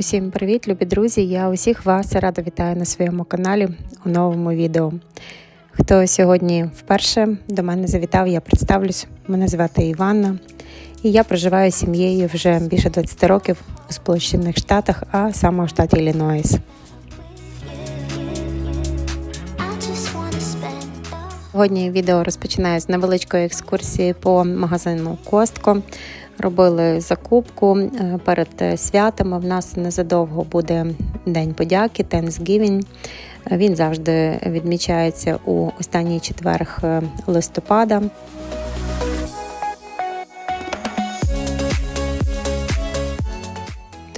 Усім привіт, любі друзі! Я усіх вас рада вітаю на своєму каналі у новому відео. Хто сьогодні вперше до мене завітав, я представлюсь. Мене звати Іванна, і я проживаю сім'єю вже більше 20 років у Сполучених Штатах, а саме у штаті Іллінойс. Сьогодні відео розпочинаю з невеличкої екскурсії по магазину Костко. Робили закупку е, перед е, святами. В нас незадовго буде День подяки, Thanksgiving. Він завжди відмічається у останній четверг е, листопада.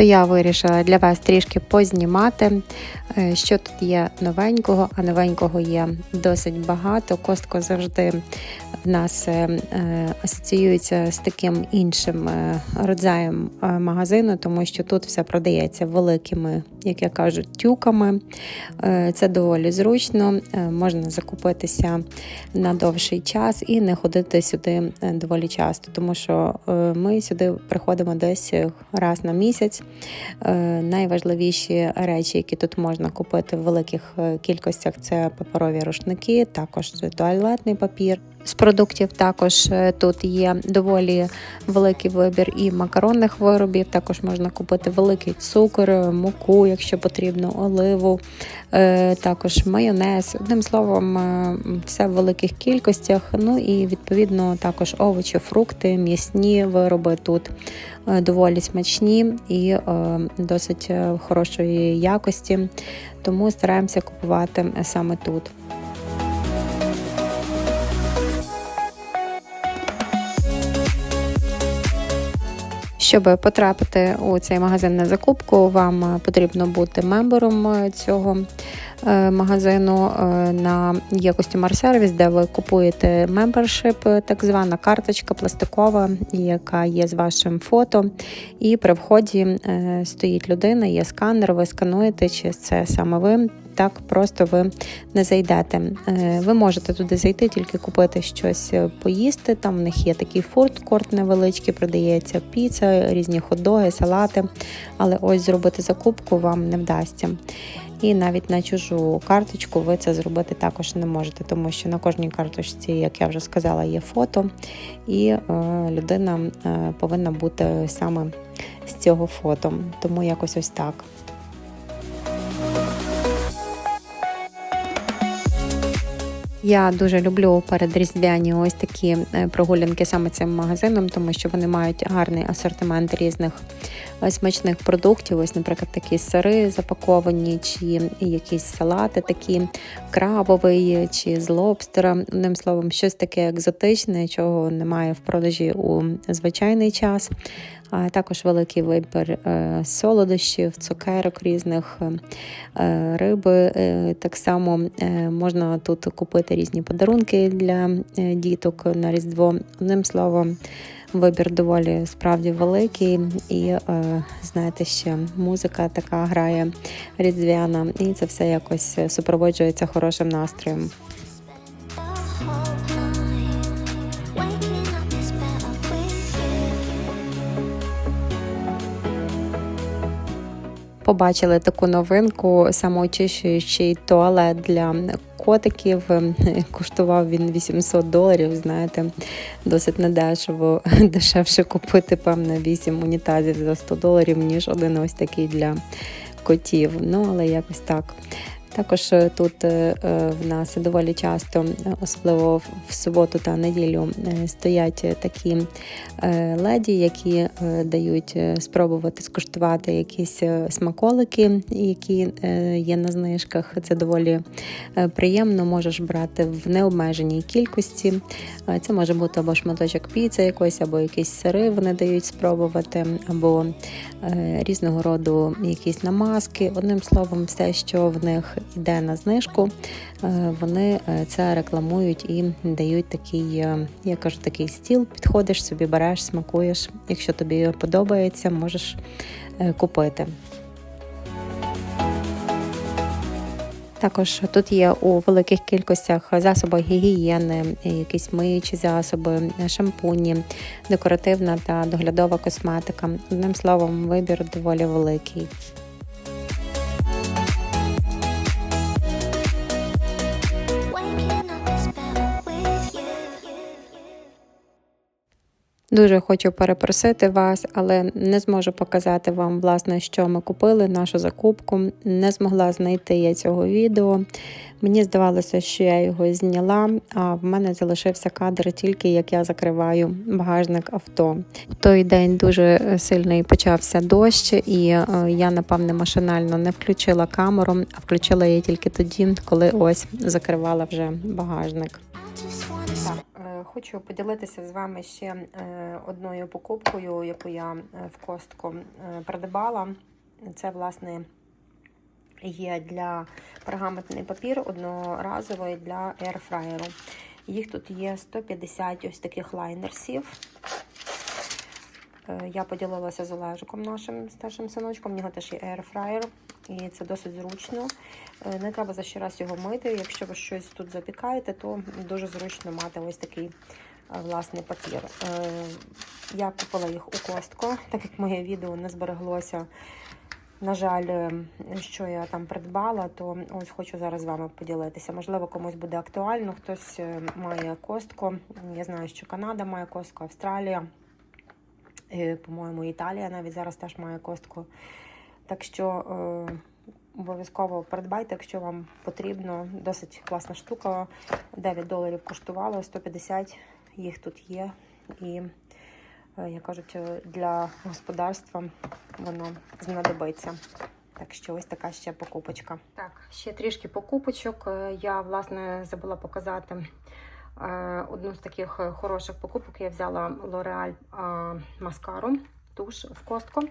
То я вирішила для вас трішки познімати, е, що тут є новенького, а новенького є досить багато. Костко завжди в нас е, е, асоціюється з таким іншим родзаєм магазину, тому що тут все продається великими, як я кажу, тюками. Це доволі зручно, можна закупитися на довший час і не ходити сюди доволі часто, тому що ми сюди приходимо десь раз на місяць. Е, Найважливіші речі, які тут можна купити в великих е, кількостях, це паперові рушники, також туалетний папір. З продуктів також е, тут є доволі великий вибір і макаронних виробів. Також можна купити великий цукор, е, муку, якщо потрібно, оливу, е, також майонез. Одним словом, все в великих кількостях. Ну і відповідно також овочі, фрукти, м'ясні вироби тут доволі смачні і досить хорошої якості. Тому стараємося купувати саме тут. Щоб потрапити у цей магазин на закупку, вам е, потрібно бути мембером е, цього е, магазину на є костюмар сервіс, де ви купуєте мембершип, так звана карточка пластикова, яка є з вашим фото. І при вході стоїть людина, є сканер, ви скануєте, чи це саме ви. Так просто ви не зайдете. Е, Ви можете туди зайти, тільки купити щось е, поїсти. Там в них є такий фудкорт невеличкий, продається піца, різні хот-доги, салати. Але ось зробити закупку вам не вдасться. І навіть на чужу карточку ви це зробити також не можете, тому що на кожній карточці, як я вже сказала, є фото, і е, людина повинна бути саме з цього фото. Тому якось ось так. Я дуже люблю передріздвяні ось такі е, прогулянки саме цим магазином, тому що вони мають гарний асортимент різних е, смачних продуктів. Ось, наприклад, такі сири запаковані, чи якісь салати такі крабовий, чи з лобстера. Одним словом, щось таке екзотичне, чого немає в продажі у звичайний час. А також великий вибір е, солодощів, цукерок різних, е, риби. Е, Так само можна тут купити різні подарунки для діток на Різдво. Одним словом, вибір доволі справді великий, і знаєте, ще музика така грає різдвяна, і це все якось супроводжується хорошим настроєм. Побачили таку новинку, самоочищуючий туалет для котиків. Коштував він 800 доларів. Знаєте, досить недешево. Дешевше купити, певно, 8 унітазів за 100 доларів, ніж один ось такий для котів. Ну, але якось так. Також е, тут е, е, в нас доволі часто, особливо в- суботу та неділю, стоять такі леді, які дають спробувати скуштувати якісь смаколики, які є на знижках. Це доволі приємно. Можеш брати в необмеженій кількості. Це може бути або шматочок піци якось, або якісь сири вони дають спробувати, або різного роду якісь намазки. Одним словом, все, що в них йде на знижку, е, вони е, це рекламують і дають такий, е, я кажу, такий стіл. Підходиш собі, береш, смакуєш. Якщо тобі подобається, можеш купити. Також тут є у великих кількостях засоби гігієни, якісь миючі засоби, шампуні, декоративна та доглядова косметика. Одним словом, вибір доволі великий. Дуже хочу перепросити вас, але не зможу показати вам, власне, що ми купили, нашу закупку. Не змогла знайти я цього відео. Мені здавалося, що я його зняла, а в мене залишився кадр тільки як я закриваю багажник авто. В той день дуже сильний почався дощ, і е, я, напевне, машинально не включила камеру, а включила її тільки тоді, коли ось закривала вже багажник. Так, е, хочу поділитися з вами ще е, одною покупкою, яку я е, в костку придбала. Це, власне, є для пергаментний папір одноразовий для ерфраєру. Їх тут є 150 ось таких лайнерсів. Я поділилася з Олежиком нашим старшим синочком. В нього теж є airfryer, і це досить зручно. Е, Не треба за ще раз його мити. Якщо ви щось тут запікаєте, то дуже зручно мати ось такий е, власний папір. Е, Я купила їх у костко, так як моє відео не збереглося. На жаль, що я там придбала, то ось хочу зараз з вами поділитися. Можливо, комусь буде актуально. Хтось має костку. Я знаю, що Канада має костку, Австралія. По-моєму, Італія навіть зараз теж має костку. Так що е, обов'язково придбайте, якщо вам потрібно. Досить класна штука. 9 доларів коштувало, 150 їх тут є. І, е, як кажуть, е, для господарства воно знадобиться. Так що ось така ще покупочка. Так, ще трішки покупочок. Е, Я, власне, забула показати е, одну з таких хороших покупок. Я взяла L'Oreal маскару, туш в костку.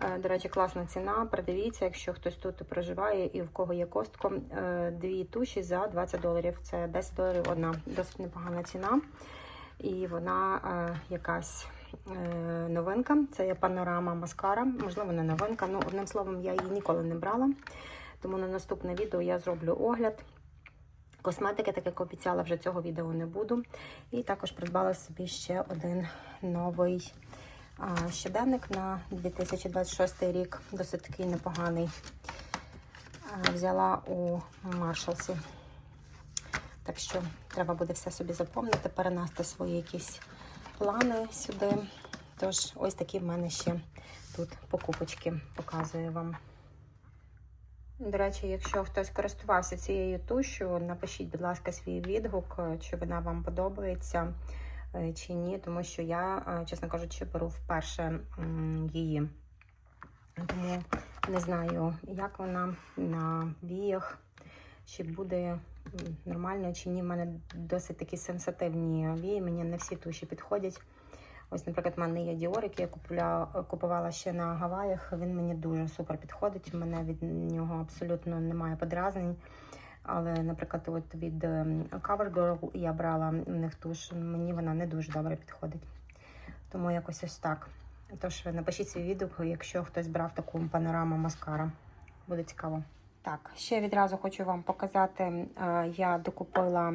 Е, До речі, класна ціна. Придивіться, якщо хтось тут проживає і в кого є костко. Е, Дві туші за 20 доларів. Це 10 доларів одна. Досить непогана ціна. І вона е, якась новинка. Це є панорама маскара. Можливо, не новинка. Ну, одним словом, я її ніколи не брала. Тому на наступне відео я зроблю огляд. Косметики, так як обіцяла, вже цього відео не буду. І також придбала собі ще один новий щоденник на 2026 рік. Досить такий непоганий. Взяла у Маршалсі. Так що треба буде все собі заповнити, перенести свої якісь плани сюди. Тож, ось такі в мене ще тут покупочки показую вам. До речі, якщо хтось користувався цією тушю, напишіть, будь ласка, свій відгук, чи вона вам подобається чи ні, тому що я, е, чесно кажучи, беру вперше її. Тому не знаю, як вона на віях, чи буде нормально чи ні. У мене досить такі сенситивні вії, мені не всі туші підходять. Ось, наприклад, в мене є Dior, який я купуля, купувала ще на Гаваях. Він мені дуже супер підходить. У мене від нього абсолютно немає подразнень. Але, наприклад, от від ем, CoverGirl я брала в них туш, мені вона не дуже добре підходить. Тому якось ось так. Тож напишіть свій відгук, якщо хтось брав таку панораму маскара. Буде цікаво. Так, ще відразу хочу вам показати. е, Я докупила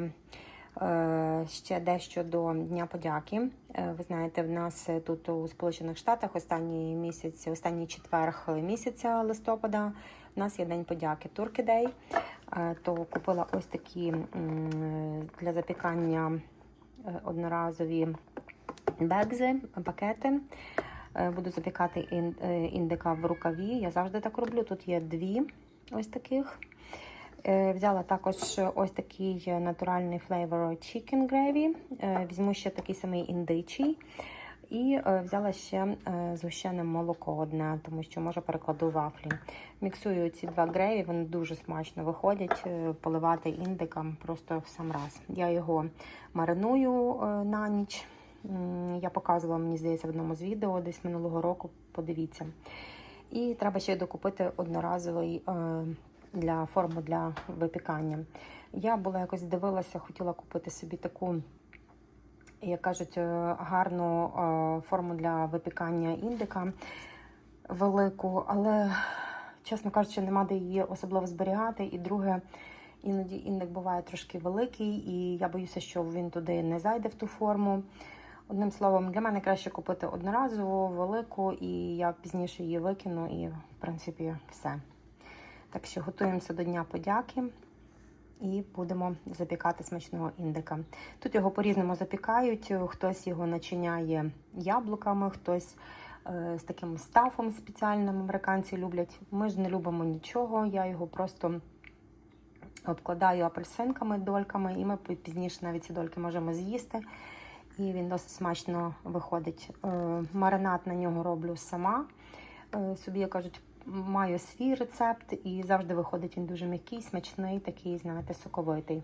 е, ще дещо до Дня подяки. Е, Ви знаєте, в нас тут у Сполучених Штатах останній місяць, останній четверг місяця листопада. У нас є День подяки. Е, То купила ось такі для запікання е, одноразові бекзи, пакети. Е, Буду запікати е, індика в рукаві. Я завжди так роблю. Тут є дві ось таких. Е, Взяла також ось такий натуральний flavor chicken gravy. Е, Візьму ще такий самий індичий. І е, взяла ще е, згущене молоко одне, тому що може перекладу вафлі. Міксую ці два грейві, вони дуже смачно виходять. Е, Поливати індикам просто в сам раз. Я його мариную на ніч. Я показувала, мені здається, в одному з відео десь минулого року. Подивіться. І треба ще докупити одноразовий для форму для випікання. Я була якось дивилася, хотіла купити собі таку, як кажуть, е, гарну е, форму для випікання індика велику, але чесно кажучи, нема де її особливо зберігати. І друге, іноді індик буває трошки великий, і я боюся, що він туди не зайде в ту форму. Одним словом, для мене краще купити одноразову, велику, і я пізніше її викину, і в принципі все. Так що готуємося до Дня подяки і будемо запікати смачного індика. Тут його по-різному запікають. Хтось його начиняє яблуками, хтось е, з таким стафом спеціальним американці люблять. Ми ж не любимо нічого. Я його просто обкладаю апельсинками, дольками, і ми пізніше навіть ці дольки можемо з'їсти. І він досить смачно виходить. Е, Маринад на нього роблю сама. Е, Собі, як кажуть, маю свій рецепт, і завжди виходить він дуже м'який, смачний, такий, знаєте, соковитий.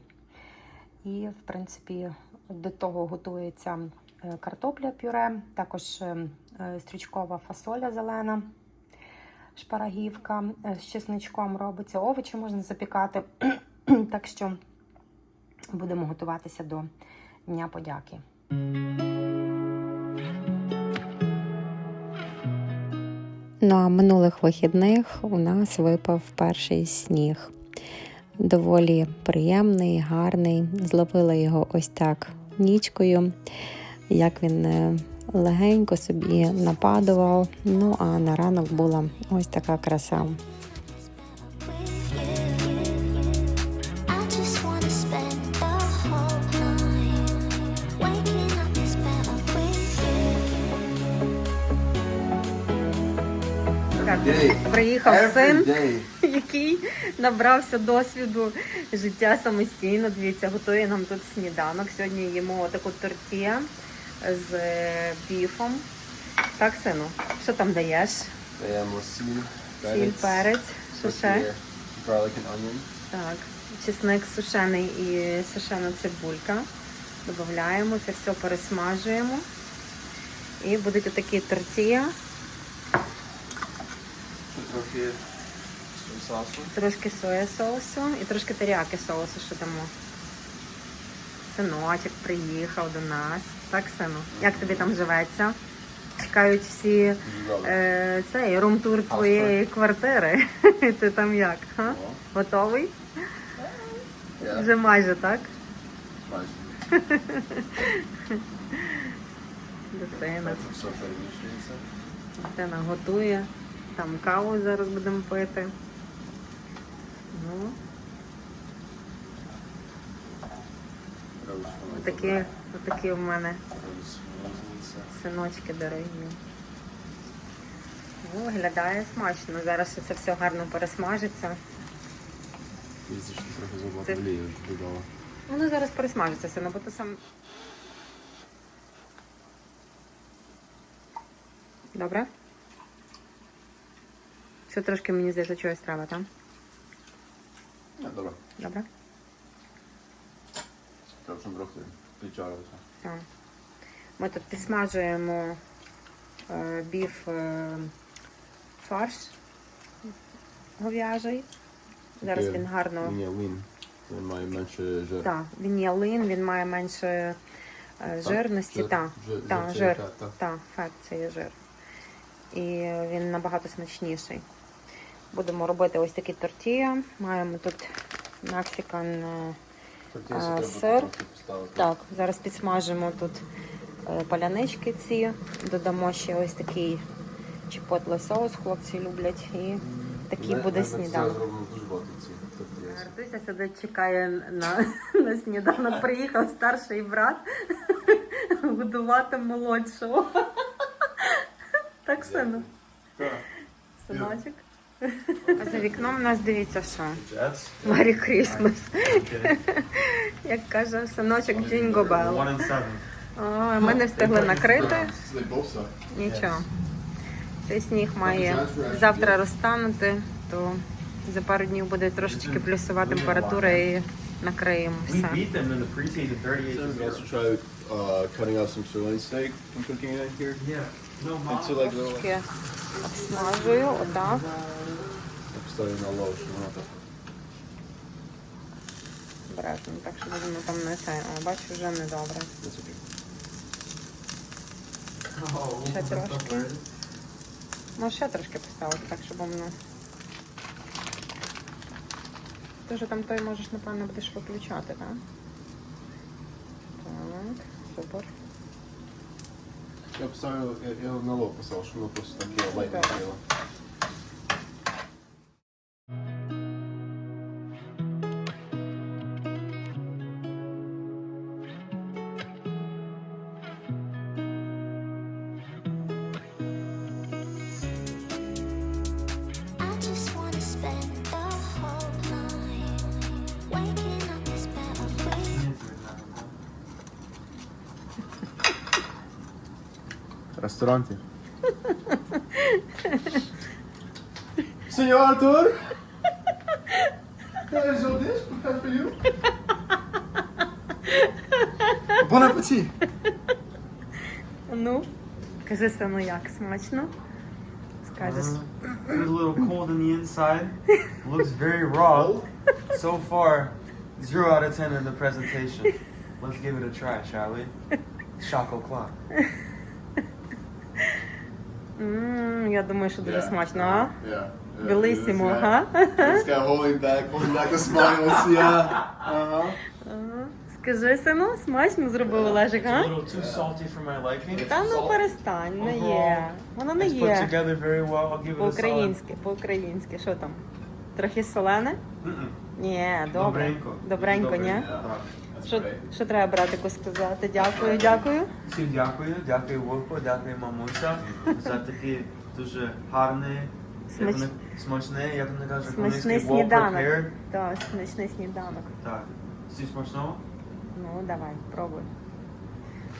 І, в принципі, до того готується е, картопля пюре, також е, е, стрічкова фасоля зелена, шпарагівка з чесничком робиться, овочі можна запікати. так що будемо готуватися до Дня подяки. Ну а минулих вихідних у нас випав перший сніг. Доволі приємний, гарний. Зловила його ось так нічкою, як він е, легенько собі нападував. Ну а на ранок була ось така краса. Приїхав Every син, day. який набрався досвіду життя самостійно. Дивіться, готує нам тут сніданок. Сьогодні їмо таку тортію з е, біфом. Так, сину, що там даєш? Даємо сіль, Сіль, перець, що garlic and onion. Так, чесник сушений і сушена цибулька. Додаємо, це все пересмажуємо. І будуть отакі тортія, трохи сосу. трошки соя соусу і трошки теріаки соусу, що дамо. Синочок приїхав до нас. Так, сину? Як тобі там живеться? Чекають всі е, цей рум-тур твоєї квартири. Ти там як? Га? Готовий? я Вже майже, так? майже. Дитина. Дитина готує. Там каву зараз будемо пити. Ну, Робиш воно такі, такі в мене синочки дорогі. Ну, виглядає смачно. Зараз ще це все гарно пересмажиться. Це- Воно зараз пересмажиться сильно, бо то сам. Добре? Ще трошки мені здається чогось треба, так? Не, добре. Добре? Треба, щоб трохи підчарилося. Так. Ми тут підсмажуємо е, біф е, фарш говяжий. Зараз він гарно. Він є лін. Він має менше жир. Так, він є лин, він має менше е, жирності. жир- Так, жир- так, жир це жир. фет, так. Так, фет це є жир. І він набагато смачніший. Будемо робити ось такі тортія. Маємо тут мексикан. е, треба сир. Так, зараз підсмажимо тут е, палянички ці, додамо ще ось такий чіпотле соус, хлопці люблять. І такий буде сніданок. Артуся сидить, чекає на, на сніданок. Приїхав старший брат годувати молодшого. Так, сину? Синочок. А за вікном у нас дивіться, що. Марі Крісмас. Як каже синочок Джинго Белл. Ми не встигли накрити. Нічого. Цей сніг має завтра розтанути, то за пару днів буде трошечки плюсова температура і накриємо все. beat them in the preseason 38 So to we also zero. try uh, cutting out some sirloin steak and cooking it here Yeah. Трошки обсмажую, отак. Поставив на лоу, щоб воно так. Обережно, так що будемо там не це. О, бачу, вже не добре. Ще трошки. Може ще трошки поставити, так щоб воно Ти вже там той можеш, напевно, будеш виключати, так? Так, супер. Я поставил, я, я на лоб писав, що оно просто таке дело, лайт Ресторante. Senhor Arthur! Can I show this? Because for you? Bon appétit! Ну, кажи сину, як смачно. Скажеш. It's a little cold on the inside. Looks very raw. So far, zero out of ten in the presentation. Let's give it a try, shall we? Choco clock. Ммм, я думаю, що дуже Yeah. смачно, а? Yeah. guy- га? This guy holding back, holding back the smiles. Yeah. Uh-huh. Скажи, сину, смачно зробив Олежик, It's a а? little too salty for my liking. Та ну перестань, не є. Воно не It's put є. together very well. I'll give it a solid. По-українськи, по-українськи. Що там? Трохи солене? Mm-mm. Ні, добре. Добренько. Добренько, ні? Що, що треба братику сказати? Дякую, дякую. Всім дякую, дякую Вовко, дякую мамуся за такий дуже гарний, Смач- смачний, як вони кажуть, Смачний сніданок. Так, смачний сніданок. Так. Всім смачного? Ну, давай, пробуй.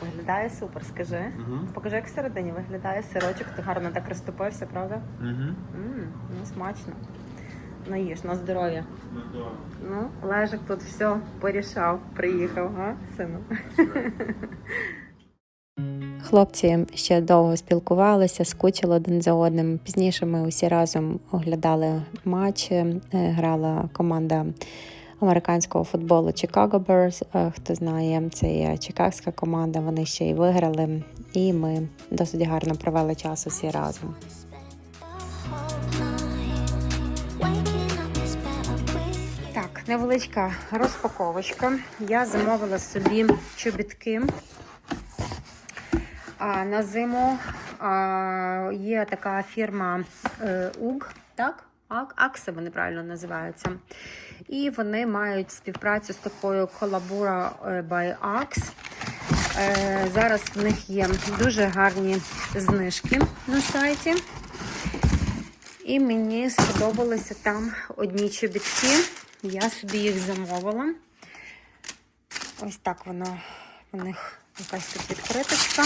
Виглядає супер, скажи. Покажи, як всередині виглядає сирочок, ти гарно так розтопився, правда? Угу. Ммм, ну смачно. Їж, на здоров'я. Ну, Лежик тут все порішав, приїхав, га, сину? Хлопці ще довго спілкувалися, скучили один за одним. Пізніше ми усі разом оглядали матч. Е, Грала команда американського футболу Chicago Bears. Е, Хто знає, це є чикагська команда. Вони ще й виграли. І ми досить гарно провели час усі разом. Невеличка розпаковочка. Я замовила собі чобітки. А, на зиму а, є така фірма е, УГ, так? Акси вони правильно називаються. І вони мають співпрацю з такою Collabora е, by Axe. Е, зараз в них є дуже гарні знижки на сайті. І мені сподобалися там одні чобітки. Я собі їх замовила. Ось так воно у них якась тут відкриточка.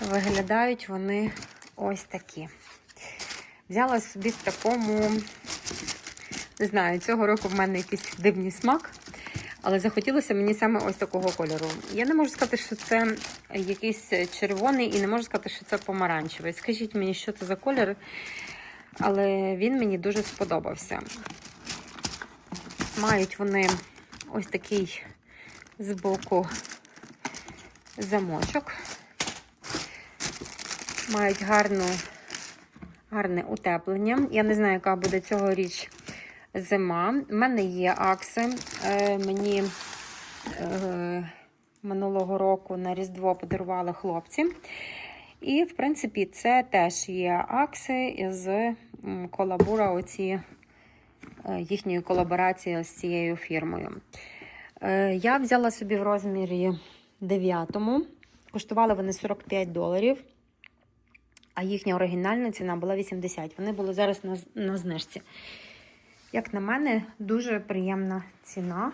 Виглядають вони ось такі. Взяла собі в такому, не знаю, цього року в мене якийсь дивний смак. Але захотілося мені саме ось такого кольору. Я не можу сказати, що це якийсь червоний, і не можу сказати, що це помаранчевий. Скажіть мені, що це за кольор, але він мені дуже сподобався. Мають вони ось такий збоку замочок. Мають гарну, гарне утеплення. Я не знаю, яка буде цьогоріч зима. У мене є акси. Е, мені е, минулого року на Різдво подарували хлопці. І, в принципі, це теж є акси з колабура, оці їхньої колаборації з цією фірмою. Е, Я взяла собі в розмірі 9. Коштували вони 45 доларів, а їхня оригінальна ціна була 80. Вони були зараз на, на знижці. Як на мене, дуже приємна ціна.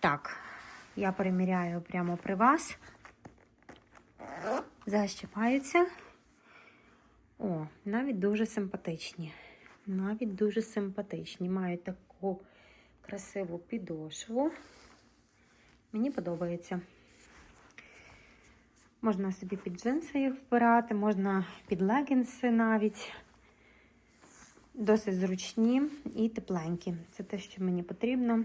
Так, я переміряю прямо при вас. Защіпаються. О, навіть дуже симпатичні. Навіть дуже симпатичні. Мають таку красиву підошву. Мені подобається. Можна собі під джинси їх вбирати, можна під легінси навіть. Досить зручні і тепленькі. Це те, що мені потрібно.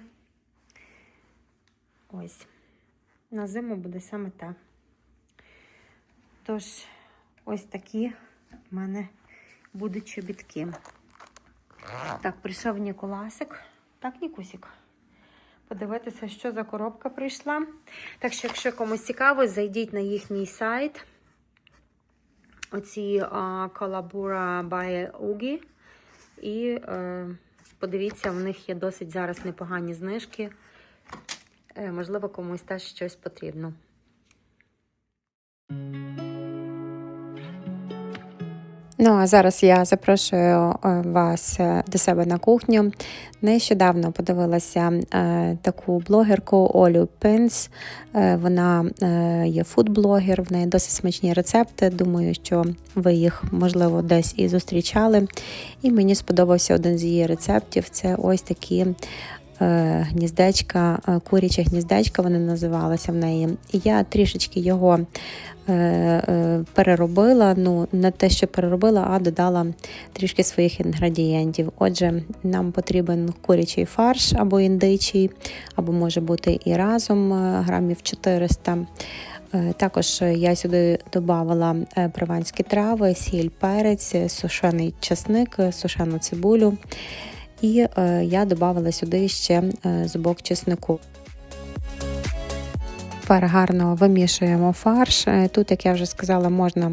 Ось. На зиму буде саме те. Тож, ось такі в мене будуть чобітки. Так, прийшов Ніколасик. Так, Нікусік. Подивитися, що за коробка прийшла. Так що, якщо комусь цікаво, зайдіть на їхній сайт. Оці Колабура by Угі. І е, подивіться, в них є досить зараз непогані знижки. Е, можливо, комусь теж щось потрібно. Ну а зараз я запрошую е, вас е, до себе на кухню. Нещодавно подивилася е, таку блогерку Олю Пинс. Е, Вона є фудблогер, в неї досить смачні рецепти. Думаю, що ви їх можливо десь і зустрічали. І мені сподобався один з її рецептів. Це ось такі. Гніздечка, куряче гніздечка вони називалися в неї. Я трішечки його переробила. Ну, не те, що переробила, а додала трішки своїх інгредієнтів. Отже, нам потрібен курячий фарш або індичий, або може бути і разом е, грамів 400. Е, Також я сюди додавала е, прованські трави, сіль, перець, е, сушений часник, е, сушену цибулю. І е, я додавала сюди ще е, зубок чеснику. Тепер гарно вимішуємо фарш. Е, Тут, як я вже сказала, можна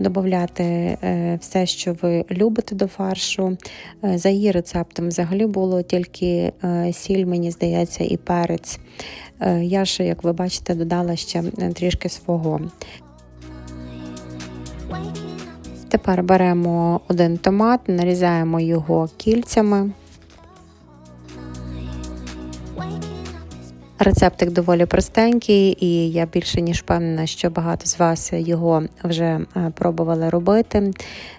додати е, все, що ви любите до фаршу. Е, За її рецептом взагалі було тільки сіль, мені здається, і перець. Я ж, як ви бачите, додала ще трішки свого. Тепер беремо один томат, нарізаємо його кільцями. Рецептик доволі простенький, і я більше ніж впевнена, що багато з вас його вже е, пробували робити.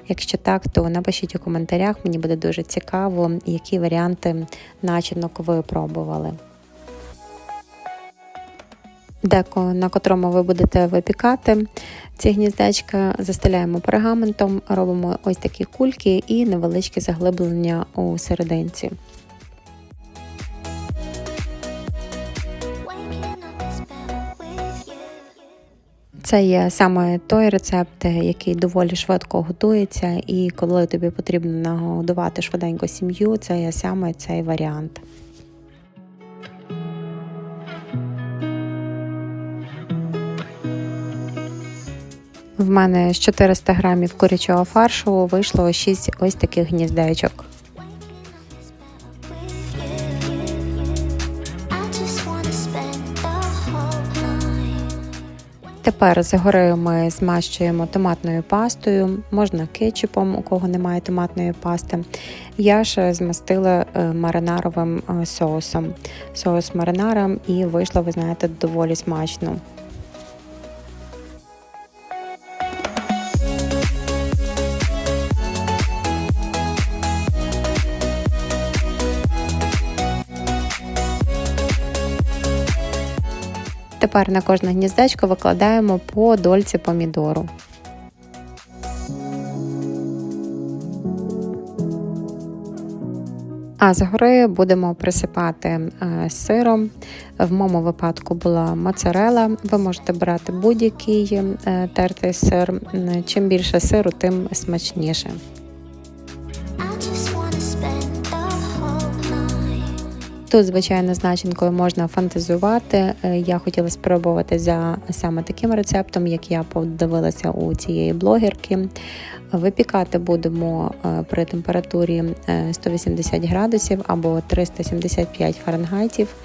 Якщо так, то напишіть у коментарях, мені буде дуже цікаво, які варіанти начинок ви пробували. Деко, на котрому ви будете випікати ці гніздечка, застеляємо пергаментом, робимо ось такі кульки і невеличке заглиблення у серединці. Це є саме той рецепт, який доволі швидко готується, і коли тобі потрібно нагодувати швиденько сім'ю, це є саме цей варіант. В мене з 400 грамів курячого фаршу вийшло 6 ось таких гніздечок. Тепер згори ми змащуємо томатною пастою, можна кетчупом, у кого немає томатної пасти. Я ж змастила е, маринаровим е, соусом, соус маринара, і вийшло, ви знаєте, доволі смачно. Тепер на кожне гніздечко викладаємо по дольці помідору. А згори будемо присипати е, сиром. В моєму випадку була моцарела. Ви можете брати будь-який е, тертий сир. Чим більше сиру, тим смачніше. Тут, звичайно, з начинкою можна фантазувати. Е, Я хотіла спробувати за саме таким рецептом, як я подивилася у цієї блогерки. Випікати будемо е, при температурі е, 180 градусів або 375 фаренгайтів,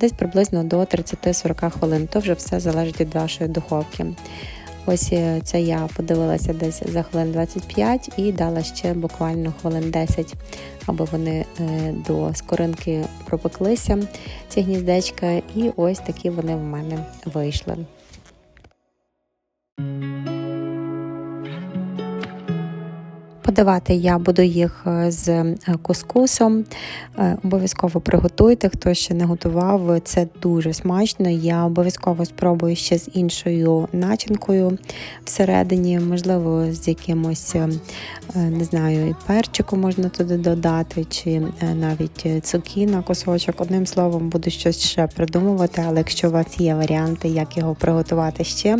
десь приблизно до 30-40 хвилин. То вже все залежить від вашої духовки. Ось е, це я подивилася десь за хвилин 25 і дала ще буквально хвилин 10, аби вони е, до скоринки пропеклися, ці гніздечка, і ось такі вони в мене вийшли. Подавати я буду їх е, з е, кускусом. Е, Обов'язково приготуйте, хто ще не готував. Це дуже смачно. Я обов'язково спробую ще з іншою начинкою всередині, можливо, з якимось, не знаю, перчику можна туди додати, чи навіть цукіна, кусочок. Одним словом, буду щось ще придумувати, але якщо у вас є варіанти, як його приготувати ще,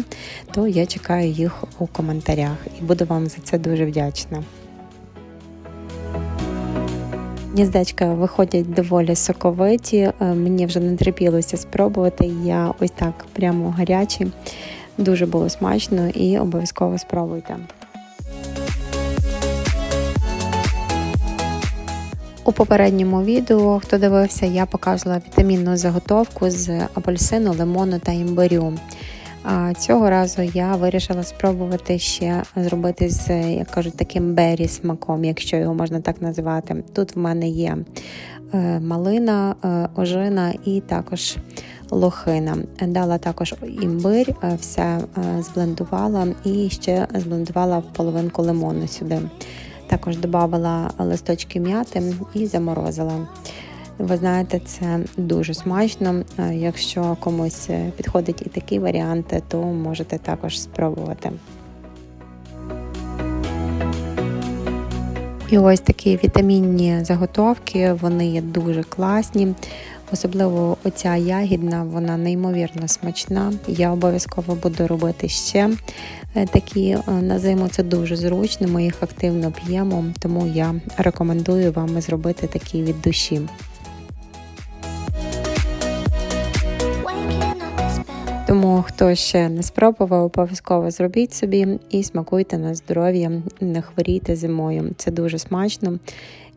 то я чекаю їх у коментарях і буду вам за це дуже вдячна. Гніздечка виходять доволі соковиті. е, Мені вже не терпілося спробувати. Я ось так прямо гарячі. Дуже було смачно і обов'язково спробуйте. У попередньому відео, хто дивився, я показувала вітамінну заготовку з апельсину, лимону та імбирю. А цього разу я вирішила спробувати ще зробити з, як кажуть, таким бері смаком, якщо його можна так називати. Тут в мене є е, малина, е, ожина і також лохина. Дала також імбир, е, все зблендувала і ще зблендувала половинку лимону сюди. Також додавала листочки м'яти і заморозила. Ви знаєте, це дуже смачно. Якщо комусь підходить і такий варіант, то можете також спробувати. І ось такі вітамінні заготовки, вони є дуже класні. Особливо оця ягідна, вона неймовірно смачна. Я обов'язково буду робити ще е, такі е, на зиму. Це дуже зручно. Ми їх активно п'ємо, тому я рекомендую вам зробити такі від душі. Хто ще не спробував, обов'язково зробіть собі і смакуйте на здоров'я, не хворійте зимою. Це дуже смачно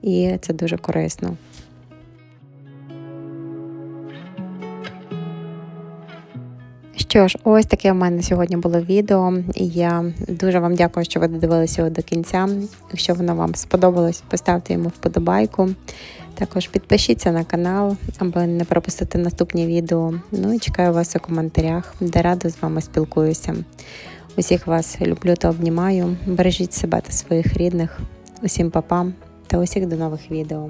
і це дуже корисно. Що ж, ось таке в мене сьогодні було відео. Я дуже вам дякую, що ви додивилися його до кінця. Якщо воно вам сподобалось, поставте йому вподобайку. Також підпишіться на канал, аби не пропустити наступні відео. Ну і чекаю вас у коментарях, де радо з вами спілкуюся. Усіх вас люблю та обнімаю. Бережіть себе та своїх рідних. Усім папам та усіх до нових відео.